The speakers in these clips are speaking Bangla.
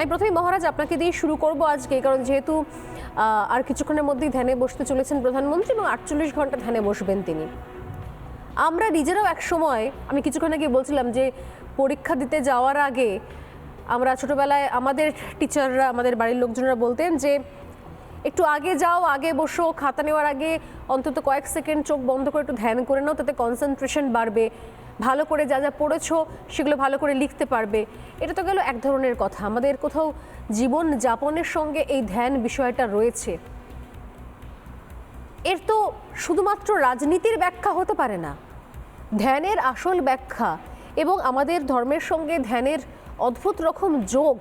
আমি প্রথমে মহারাজ আপনাকে দিয়ে শুরু করব আজকে কারণ যেহেতু আর কিছুক্ষণের মধ্যেই ধ্যানে বসতে চলেছেন প্রধানমন্ত্রী এবং আটচল্লিশ ঘণ্টা ধ্যানে বসবেন তিনি। আমরা নিজেরাও এক সময়, আমি কিছুক্ষণ আগে বলছিলাম যে পরীক্ষা দিতে যাওয়ার আগে আমরা ছোটোবেলায় আমাদের টিচাররা, আমাদের বাড়ির লোকজনরা বলতেন যে একটু আগে যাও, আগে বসো, খাতা নেওয়ার আগে অন্তত কয়েক সেকেন্ড চোখ বন্ধ করে একটু ধ্যান করে নাও, তাতে কনসেন্ট্রেশন বাড়বে। ভালো করে যা যা পড়েছো সেগুলো ভালো করে লিখতে পারবে। এটা তো গেল এক ধরনের কথা। আমাদের কোথাও জীবন যাপনের সঙ্গে এই ধ্যান বিষয়টা রয়েছে। এর তো শুধুমাত্র রাজনীতির ব্যাখ্যা হতে পারে না। ধ্যানের আসল ব্যাখ্যা এবং আমাদের ধর্মের সঙ্গে ধ্যানের অদ্ভুত রকম যোগ,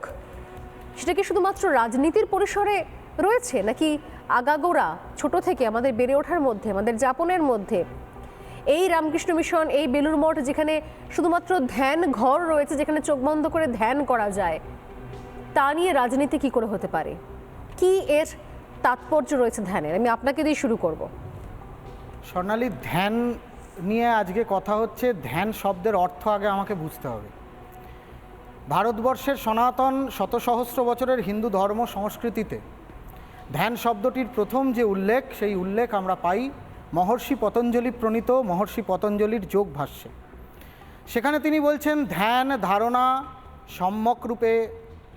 সেটা কি শুধুমাত্র রাজনীতির পরিসরে রয়েছে? নাকি আগাগোড়া, ছোট থেকে আমাদের বেড়ে ওঠার মধ্যে, আমাদের যাপনের মধ্যে? এই রামকৃষ্ণ মিশন, এই বেলুর মঠ যেখানে শুধুমাত্র ধ্যান ঘর রয়েছে, যেখানে চোখ বন্ধ করে ধ্যান করা যায়, তা নিয়ে রাজনীতি কি করে হতে পারে? কি এর তাৎপর্য রয়েছে ধ্যানের? আমি আপনাকে দিয়ে শুরু করব। স্বর্ণালী, ধ্যান নিয়ে আজকে কথা হচ্ছে, ধ্যান শব্দের অর্থ আগে আমাকে বুঝতে হবে। ভারতবর্ষের সনাতন শত সহস্র বছরের হিন্দু ধর্ম সংস্কৃতিতে ধ্যান শব্দটির প্রথম যে উল্লেখ, সেই উল্লেখ আমরা পাই মহর্ষি পতঞ্জলি প্রণীত মহর্ষি পতঞ্জলির যোগ ভাষ্যে। সেখানে তিনি বলছেন, ধ্যান, ধারণা, সম্যক রূপে,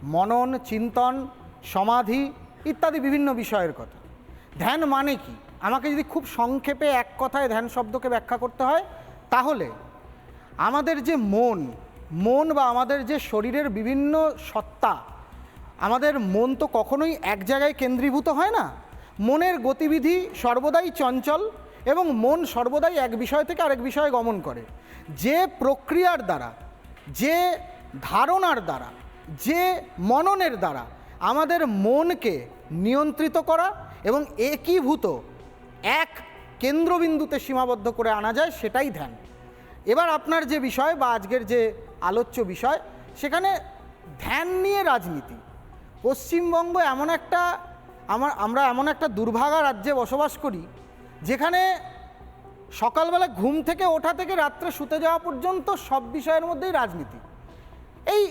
মনন, চিন্তন, সমাধি ইত্যাদি বিভিন্ন বিষয়ের কথা। ধ্যান মানে কি? আমাকে যদি খুব সংক্ষেপে এক কথায় ধ্যান শব্দকে ব্যাখ্যা করতে হয়, তাহলে আমাদের যে মন মন বা আমাদের যে শরীরের বিভিন্ন সত্তা, আমাদের মন তো কখনোই এক জায়গায় কেন্দ্রীভূত হয় না। মনের গতিবিধি সর্বদাই চঞ্চল এবং মন সর্বদাই এক বিষয় থেকে আরেক বিষয়ে গমন করে। যে প্রক্রিয়ার দ্বারা, যে ধারণার দ্বারা, যে মননের দ্বারা আমাদের মনকে নিয়ন্ত্রিত করা এবং একীভূত এক কেন্দ্রবিন্দুতে সীমাবদ্ধ করে আনা যায়, সেটাই ধ্যান। এবার আপনার যে বিষয় বা আজকের যে আলোচ্য বিষয়, সেখানে ধ্যান নিয়ে রাজনীতি। পশ্চিমবঙ্গ এমন একটা আমার, আমরা এমন একটা দুর্ভাগা রাজ্যে বসবাস করি, যেখানে সকালবেলা ঘুম থেকে ওঠা থেকে রাত্রে শুতে যাওয়া পর্যন্ত সব বিষয়ের মধ্যেই রাজনীতি। এই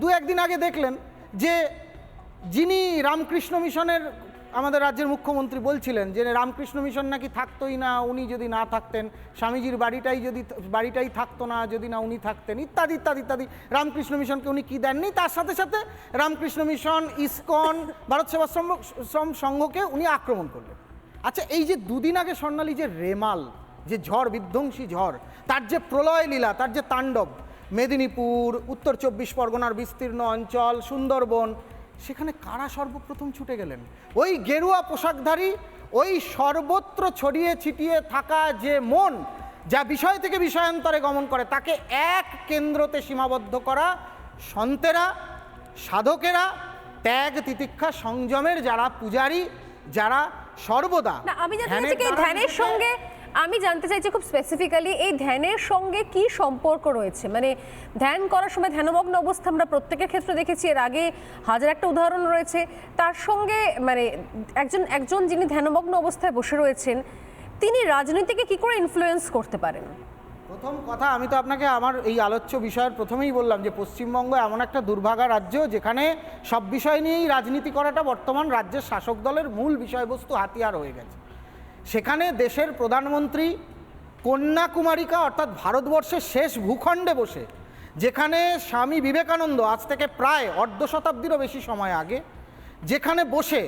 দু একদিন আগে দেখলেন যে যিনি রামকৃষ্ণ মিশনের আমাদের রাজ্যের মুখ্যমন্ত্রী বলছিলেন যে, রামকৃষ্ণ মিশন নাকি থাকতোই না, উনি যদি না থাকতেন, স্বামীজির বাড়িটাই যদি, বাড়িটাই থাকতো না, যদি না উনি থাকতেন, ইত্যাদি ইত্যাদি ইত্যাদি। রামকৃষ্ণ মিশনকে উনি কি দেননি? তার সাথে সাথে রামকৃষ্ণ মিশন, ইসকন, ভারত সেবাশ্রম শ্রম সংঘকে উনি আক্রমণ করলেন। আচ্ছা এই যে দুদিন আগে স্বর্ণালী যে রেমাল, যে ঝড়, বিধ্বংসী ঝড়, তার যে প্রলয় লীলা, তার যে তাণ্ডব, মেদিনীপুর, উত্তর চব্বিশ পরগনার বিস্তীর্ণ অঞ্চল, সুন্দরবন সেখানে কারা সর্বপ্রথম ছুটে গেলেন? ওই গেরুয়া পোশাকধারী ওই সর্বত্র ছড়িয়ে ছিটিয়ে থাকা যে মন যা বিষয় থেকে বিষয়ান্তরে গমন করে তাকে এক কেন্দ্রতে সীমাবদ্ধ করা সন্তেরা সাধকেরা ত্যাগ তিতিক্ষা সংযমের যারা পূজারী যারা সর্বদা আমি জানতে চাইছি ধ্যানের সঙ্গে আমি জানতে চাইছি খুব স্পেসিফিক্যালি এই ধ্যানের সঙ্গে কি সম্পর্ক রয়েছে? মানে ধ্যান করার সময় ধ্যানমগ্ন অবস্থা আমরা প্রত্যেকের ক্ষেত্রে দেখেছি। এর আগে হাজার একটা উদাহরণ রয়েছে। তার সঙ্গে মানে একজন একজন যিনি ধ্যানমগ্ন অবস্থায় বসে রয়েছেন, তিনি রাজনীতিকে কি করে ইনফ্লুয়েন্স করতে পারেন? প্রথম কথা, আমি তো আপনাকে আমার এই আলোচ্য বিষয়ের প্রথমেই বললাম যে পশ্চিমবঙ্গ এমন একটা দুর্ভাগা রাজ্য যেখানে সব বিষয় নিয়েই রাজনীতি করাটা বর্তমান রাজ্যের শাসক দলের মূল বিষয়বস্তু হাতিয়ার হয়ে গেছে। সেখানে দেশের প্রধানমন্ত্রী কন্যাকুমারিকা অর্থাৎ ভারতবর্ষের শেষ ভূখণ্ডে বসে, যেখানে স্বামী বিবেকানন্দ আজ থেকে প্রায় অর্ধ শতাব্দীরও বেশি সময় আগে, যেখানে বসে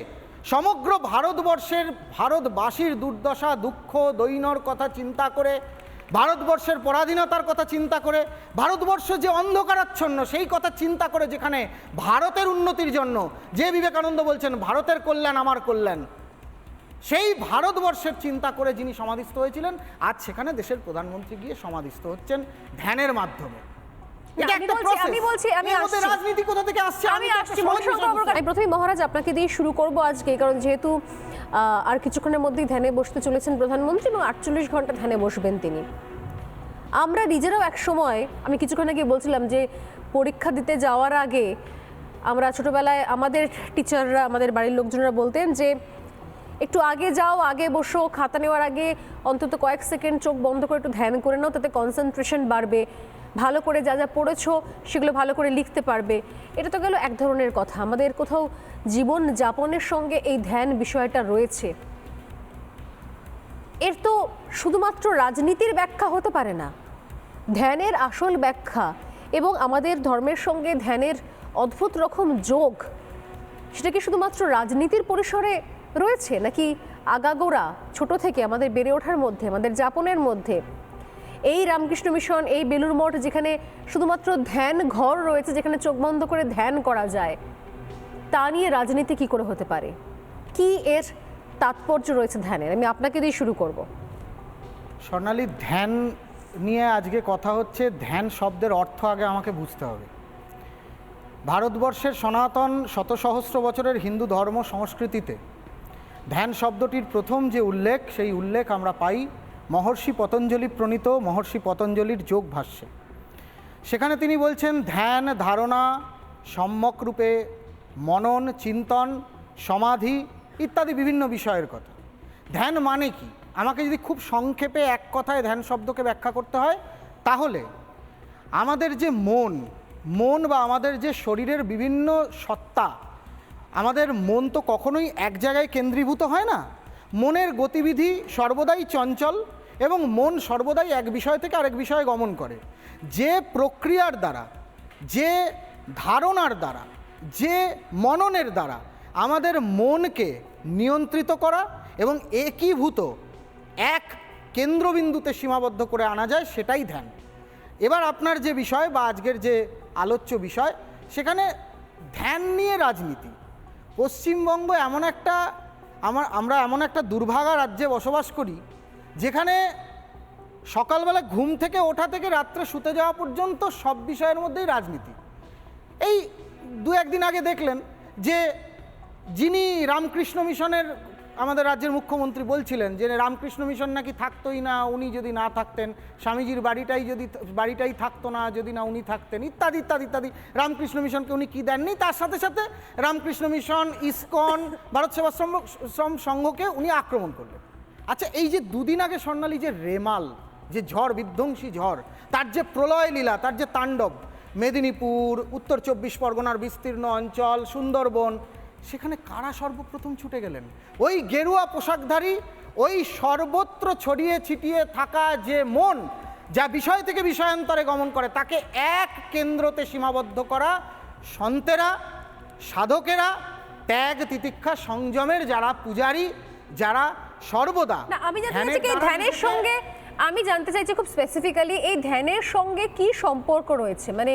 সমগ্র ভারতবর্ষের ভারতবাসীর দুর্দশা, দুঃখ, দৈনর কথা চিন্তা করে, ভারতবর্ষের পরাধীনতার কথা চিন্তা করে, ভারতবর্ষ যে অন্ধকারাচ্ছন্ন সেই কথা চিন্তা করে, যেখানে ভারতের উন্নতির জন্য যে বিবেকানন্দ বলছেন, ভারতের কল্যাণ আমার কল্যাণ। সেই ভারতবর্ষের চিন্তা করে যিনি সমাধিস্থ হয়েছিলেন আজ সেখানে দেশের প্রধানমন্ত্রী গিয়ে সমাধিস্থ হচ্ছেন ধ্যানের মাধ্যমে। আমি বলছি- আমি। রাজনীতি কোথা থেকে আসছে? আমি আসছি প্রথমে মহারাজ আপনাকে দিয়ে শুরু করব আজকে কারণ যেহেতু আর কিছুক্ষণের মধ্যেই ধ্যানে বসতে চলেছেন প্রধানমন্ত্রী এবং আটচল্লিশ ঘণ্টা ধ্যানে বসবেন তিনি। আমরা নিজেরাও এক সময় আমি কিছুক্ষণ আগে বলছিলাম যে পরীক্ষা দিতে যাওয়ার আগে আমরা ছোটবেলায় আমাদের টিচাররা আমাদের বাড়ির লোকজনরা বলতেন যে একটু আগে যাও, আগে বসো, খাতা নেওয়ার আগে অন্তত কয়েক সেকেন্ড চোখ বন্ধ করে একটু ধ্যান করে নাও, তাতে কনসেন্ট্রেশন বাড়বে। ভালো করে যা যা পড়েছো, সেগুলো ভালো করে লিখতে পারবে। এটা তো গেল এক ধরনের কথা। আমাদের কোথাও জীবন যাপনের সঙ্গে এই ধ্যান বিষয়টা রয়েছে। এর তো শুধুমাত্র রাজনীতির ব্যাখ্যা হতে পারে না। ধ্যানের আসল ব্যাখ্যা এবং আমাদের ধর্মের সঙ্গে ধ্যানের অদ্ভুত রকম যোগ, সেটা কি শুধুমাত্র রাজনীতির পরিসরে রয়েছে নাকি আগাগোড়া, ছোট থেকে আমাদের বেড়ে ওঠার মধ্যে, আমাদের যাপনের মধ্যে? এই রামকৃষ্ণ মিশন, এই বেলুর মঠ যেখানে শুধুমাত্র ধ্যান ঘর রয়েছে, যেখানে চোখ বন্ধ করে ধ্যান করা যায়, তা নিয়ে রাজনীতি কি করে হতে পারে? কি এর তাৎপর্য রয়েছে ধ্যানের? আমি আপনাকে দিয়ে শুরু করব। স্বর্ণালী, ধ্যান নিয়ে আজকে কথা হচ্ছে, ধ্যান শব্দের অর্থ আগে আমাকে বুঝতে হবে। ভারতবর্ষের সনাতন শত সহস্র বছরের হিন্দু ধর্ম সংস্কৃতিতে ধ্যান শব্দটির প্রথম যে উল্লেখ, সেই উল্লেখ আমরা পাই মহর্ষি পতঞ্জলি প্রণীত মহর্ষি পতঞ্জলির যোগ ভাষ্যে। সেখানে তিনি বলছেন, ধ্যান, ধারণা, সম্যক রূপে, মনন, চিন্তন, সমাধি ইত্যাদি বিভিন্ন বিষয়ের কথা। ধ্যান মানে কি? আমাকে যদি খুব সংক্ষেপে এক কথায় ধ্যান শব্দকে ব্যাখ্যা করতে হয়, তাহলে আমাদের যে মন মন বা আমাদের যে শরীরের বিভিন্ন সত্তা আমাদের মন তো কখনোই এক জায়গায় কেন্দ্রীভূত হয় না। মনের গতিবিধি সর্বদাই চঞ্চল এবং মন সর্বদাই এক বিষয় থেকে আরেক বিষয়ে গমন করে। যে প্রক্রিয়ার দ্বারা, যে ধারণার দ্বারা, যে মননের দ্বারা আমাদের মনকে নিয়ন্ত্রিত করা এবং একীভূত এক কেন্দ্রবিন্দুতে সীমাবদ্ধ করে আনা যায়, সেটাই ধ্যান। এবার আপনার যে বিষয় বা আজকের যে আলোচ্য বিষয়, সেখানে ধ্যান নিয়ে রাজনীতি। পশ্চিমবঙ্গ এমন একটা আমার, আমরা এমন একটা দুর্ভাগা রাজ্যে বসবাস করি, যেখানে সকালবেলা ঘুম থেকে ওঠা থেকে রাত্রে শুতে যাওয়া পর্যন্ত সব বিষয়ের মধ্যেই রাজনীতি। এই দু একদিন আগে দেখলেন যে যিনি রামকৃষ্ণ মিশনের আমাদের রাজ্যের মুখ্যমন্ত্রী বলছিলেন যে রামকৃষ্ণ মিশন নাকি থাকতোই না, উনি যদি না থাকতেন, স্বামীজির বাড়িটাই যদি বাড়িটাই থাকতো না, যদি না উনি থাকতেন, ইত্যাদি ইত্যাদি ইত্যাদি। রামকৃষ্ণ মিশনকে উনি কি দেননি? তার সাথে সাথে রামকৃষ্ণ মিশন, ইসকন, ভারত সেবাশ্রম শ্রম সংঘকে উনি আক্রমণ করলেন। আচ্ছা এই যে দুদিন আগে স্বর্ণালী যে রেমাল, যে ঝড়, বিধ্বংসী ঝড়, তার যে প্রলয় লীলা, তার যে তাণ্ডব, মেদিনীপুর, উত্তর চব্বিশ পরগনার বিস্তীর্ণ অঞ্চল, সুন্দরবন সেখানে কারা সর্বপ্রথম ছুটে গেলেন? ওই গেরুয়া পোশাকধারী ওই সর্বত্র ছড়িয়ে ছিটিয়ে থাকা যে মন যা বিষয় থেকে বিষয়ান্তরে গমন করে তাকে এক কেন্দ্রতে সীমাবদ্ধ করা সন্তেরা সাধকেরা ত্যাগ তিতিক্ষা সংযমের যারা পূজারী যারা সর্বদা আমি ধ্যানের সঙ্গে আমি জানতে চাইছি খুব স্পেসিফিক্যালি এই ধ্যানের সঙ্গে কি সম্পর্ক রয়েছে? মানে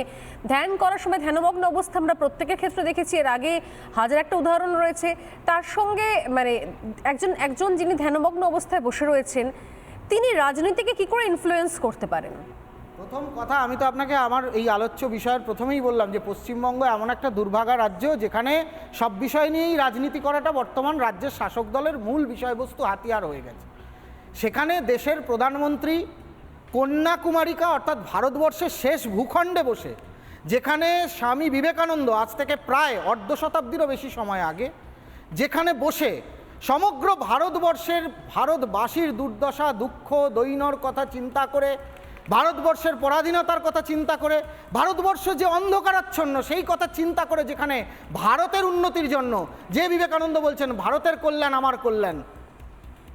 ধ্যান করার সময় ধ্যানমগ্ন অবস্থা আমরা প্রত্যেকের ক্ষেত্রে দেখেছি। এর আগে হাজার একটা উদাহরণ রয়েছে। তার সঙ্গে মানে একজন একজন যিনি ধ্যানমগ্ন অবস্থায় বসে রয়েছেন, তিনি রাজনীতিকে কি করে ইনফ্লুয়েন্স করতে পারেন? প্রথম কথা, আমি তো আপনাকে আমার এই আলোচ্য বিষয়ের প্রথমেই বললাম যে পশ্চিমবঙ্গ এমন একটা দুর্ভাগা রাজ্য যেখানে সব বিষয় নিয়েই রাজনীতি করাটা বর্তমান রাজ্যের শাসক দলের মূল বিষয়বস্তু হাতিয়ার হয়ে গেছে। সেখানে দেশের প্রধানমন্ত্রী কন্যাকুমারিকা অর্থাৎ ভারতবর্ষের শেষ ভূখণ্ডে বসে, যেখানে স্বামী বিবেকানন্দ আজ থেকে প্রায় অর্ধ শতাব্দীরও বেশি সময় আগে, যেখানে বসে সমগ্র ভারতবর্ষের ভারতবাসীর দুর্দশা, দুঃখ, দৈনর কথা চিন্তা করে, ভারতবর্ষের পরাধীনতার কথা চিন্তা করে ভারতবর্ষ যে অন্ধকারাচ্ছন্ন সেই কথা চিন্তা করে, যেখানে ভারতের উন্নতির জন্য যে বিবেকানন্দ বলছেন, ভারতের কল্যাণ আমার কল্যাণ।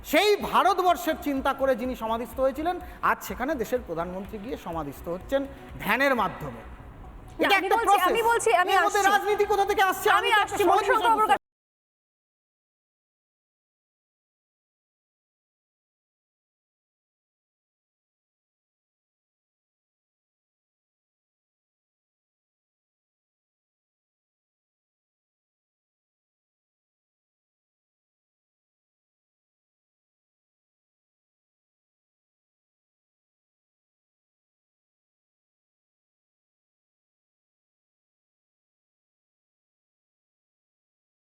সেই ভারতবর্ষের চিন্তা করে যিনি সমাধিস্থ হয়েছিলেন আজ সেখানে দেশের প্রধানমন্ত্রী গিয়ে সমাধিস্থ হচ্ছেন ধ্যানের মাধ্যমে। এটা আমি একটা বলছি- আমি বলছি। রাজনীতি কোথা থেকে আসছে? আমি আসছি